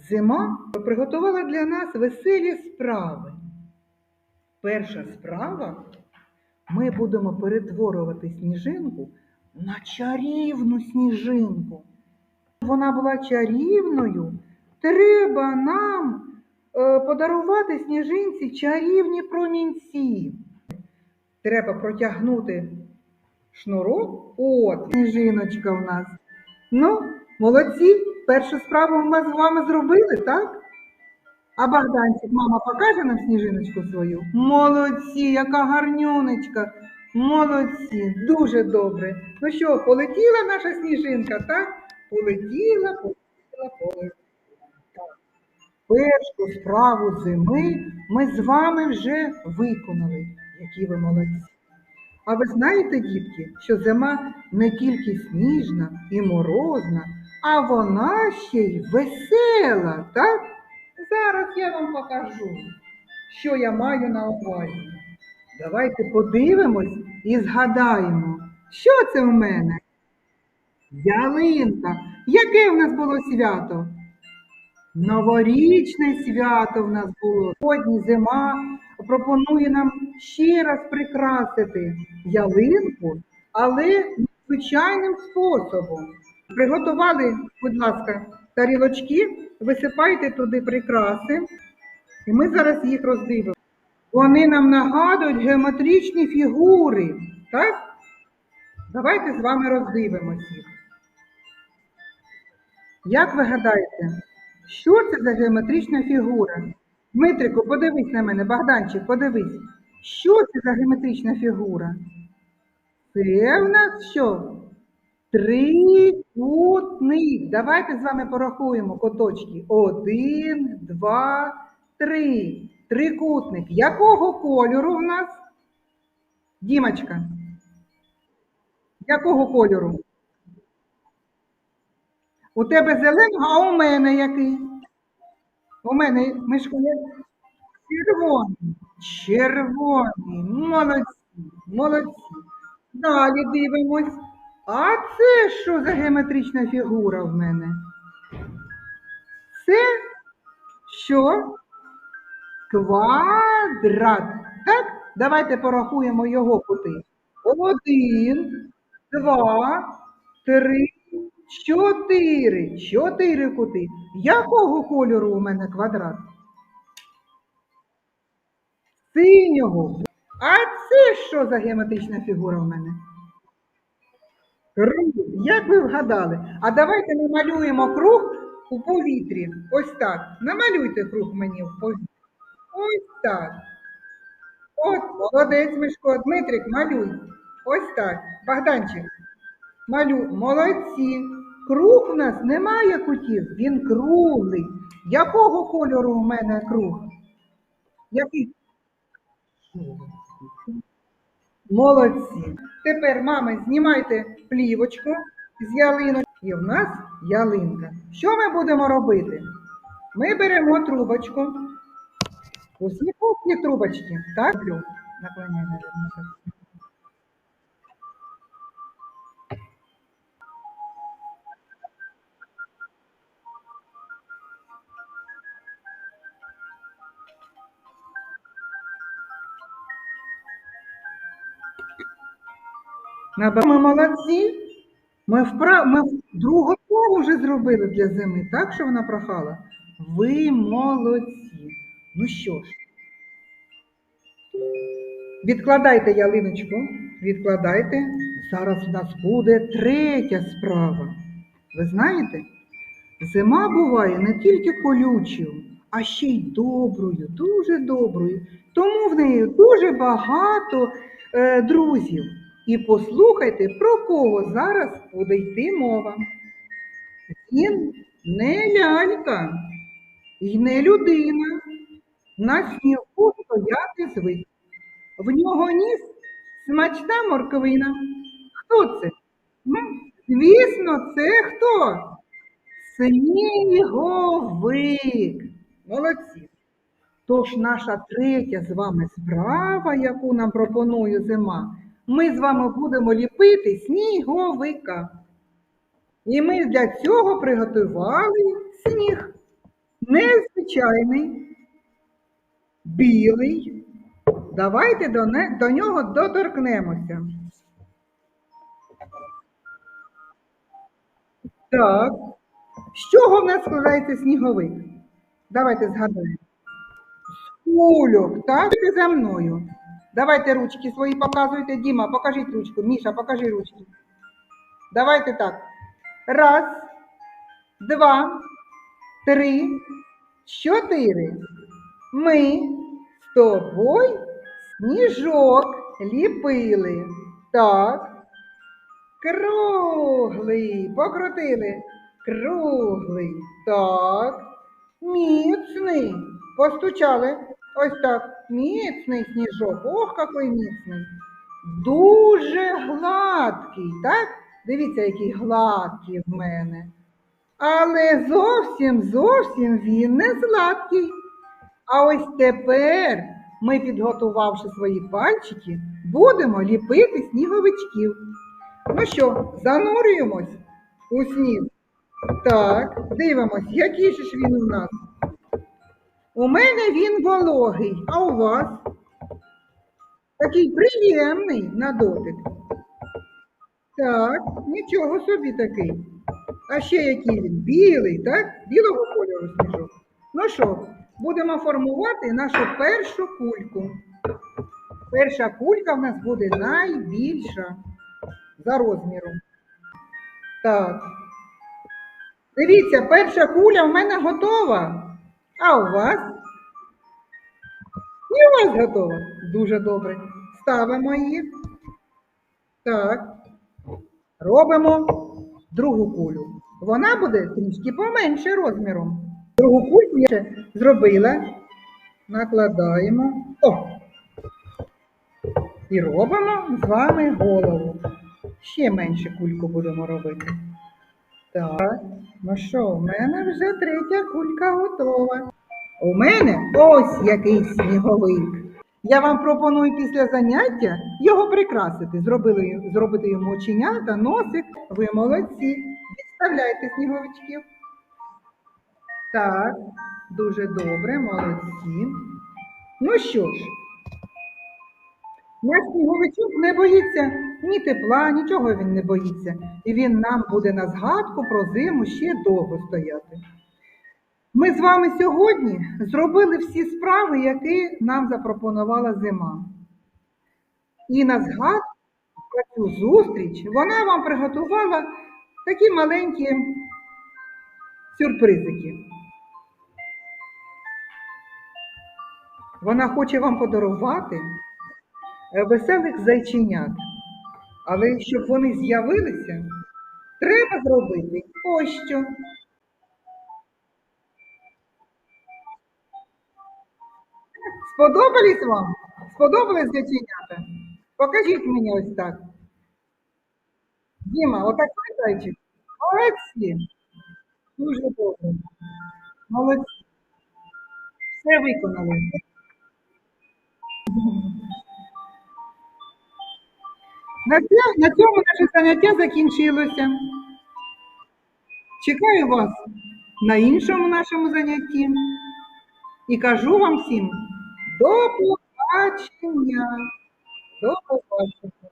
Зима приготувала для нас веселі справи. Перша справа ми будемо перетворювати сніжинку на чарівну сніжинку. Вона була чарівною. Треба нам е, подарувати сніжинці чарівні промінці. Треба протягнути шнурок. От, сніжиночка в нас. Ну, молодці, першу справу ми з вами зробили, так? А Богданчик, мама покаже нам сніжиночку свою? Молодці, яка гарнюнечка. Молодці, дуже добре. Ну що, полетіла наша сніжинка, так? Полетіла, полетіла, полетіла. Першу справу зими ми з вами вже виконали. Які ви молодці. А ви знаєте, дітки, що зима не тільки сніжна і морозна, а вона ще й весела, так? Зараз я вам покажу, що я маю на увазі. Давайте подивимось і згадаємо, що це в мене? Ялинка. Яке в нас було свято? Новорічне свято в нас було. Сьогодні зима пропонує нам ще раз прикрасити ялинку, але звичайним способом. Приготували, будь ласка, тарілочки, висипайте туди прикраси, і ми зараз їх роздивимо. Вони нам нагадують геометричні фігури. Так? Давайте з вами роздивимося їх. Як ви гадаєте, що це за геометрична фігура? Дмитрику, подивись на мене, Богданчик, подивись. Що це за геометрична фігура? Це в нас що? Трикутник. Давайте з вами порахуємо коточки. Один, два, три. Трикутник. Якого кольору в нас? Дімочка. Якого кольору? У тебе зеленого, а у мене який? У мене мишко є червоний. Червоний. Молодці, молодці. Далі дивимось. А це що за геометрична фігура в мене? Це що? Квадрат. Так? Давайте порахуємо його кути. Один, два, три, чотири. Чотири кути. Якого кольору у мене квадрат? Синього. А це що за геометрична фігура в мене? Круг. Як ви вгадали? А давайте намалюємо круг у повітрі. Ось так. Намалюйте круг мені в повітрі. Ось так. От, молодець, Мишко. Дмитрик, малюй. Ось так. Богданчик, малюй. Молодці. Круг у нас немає кутів, він круглий. Якого кольору у мене круг? Який? Молодці. Тепер, мами, знімайте плівочку з ялиночки. І в нас ялинка. Що ми будемо робити? Ми беремо трубочку. Усі кухні трубочки. Так? Наклоняй, наверное. Ми молодці. Ми, впра... ми другу справу вже зробили для зими, так що вона прохала? Ви молодці. Ну що ж, відкладайте ялиночку, відкладайте. Зараз у нас буде третя справа. Ви знаєте, зима буває не тільки колючою, а ще й доброю, дуже доброю. Тому в неї дуже багато е, друзів. І послухайте, про кого зараз буде йти мова. Він не лялька і не людина. На снігу стояти звик. В нього ніс смачна морковина. Хто це? Ну, звісно, це хто? Сніговик. Молодці. Тож наша третя з вами справа, яку нам пропонує зима, ми з вами будемо ліпити сніговика. І ми для цього приготували сніг. незвичайний, білий. Давайте до, не, до нього доторкнемося. Так. З чого в нас складається сніговик? Давайте згадаємо. З кульок, так? Ти за мною. Давайте ручки свої показуйте. Діма, покажіть ручку. Міша, покажи ручки. Давайте так. Раз, два, три, чотири. Ми з тобою сніжок ліпили. Так. Круглий. Покрутили. Круглий. Так. Міцний. Постучали. Ось так. Міцний сніжок. Ох, який міцний. Дуже гладкий, так? Дивіться, який гладкий в мене. Але зовсім, зовсім він не зладкий. А ось тепер ми, підготувавши свої пальчики, будемо ліпити сніговичків. Ну що, занурюємось у сніг. Так, дивимось, який же ж він у нас. У мене він вологий, а у вас? Такий приємний на дотик. Так, нічого собі такий. А ще який він? Білий, так? Білого кольору сніжок. Ну що, будемо формувати нашу першу кульку. Перша кулька в нас буде найбільша за розміром. Так. Дивіться, перша куля в мене готова. А у вас? І у вас готова. Дуже добре. Ставимо її. Так. Робимо другу кулю. Вона буде трішки поменше розміром. Другу кульку я ще зробила. Накладаємо. О! І робимо з вами голову. Ще менше кульку будемо робити. Так, ну що, у мене вже третя кулька готова. У мене ось який сніговик. Я вам пропоную після заняття його прикрасити, зробили, зробити йому оченята, носик. Ви молодці. Відставляйте сніговичків. Так, дуже добре, молодці. Ну що ж, наш сніговичок не боїться ні тепла, нічого він не боїться. І він нам буде на згадку про зиму ще довго стояти. Ми з вами сьогодні зробили всі справи, які нам запропонувала зима. І на згадку про цю зустріч вона вам приготувала такі маленькі сюрпризики. Вона хоче вам подарувати веселих зайченят. Але щоб вони з'явилися, треба зробити ось що. Сподобались вам? Сподобались зайченята? Покажіть мені ось так. Діма, отак зайчик. Молодці. Дуже добре. Молодці. Все виконали. На, цьому, на цьому наше заняття закінчилося. Чекаю вас на іншому нашому занятті. І кажу вам всім до побачення. До побачення.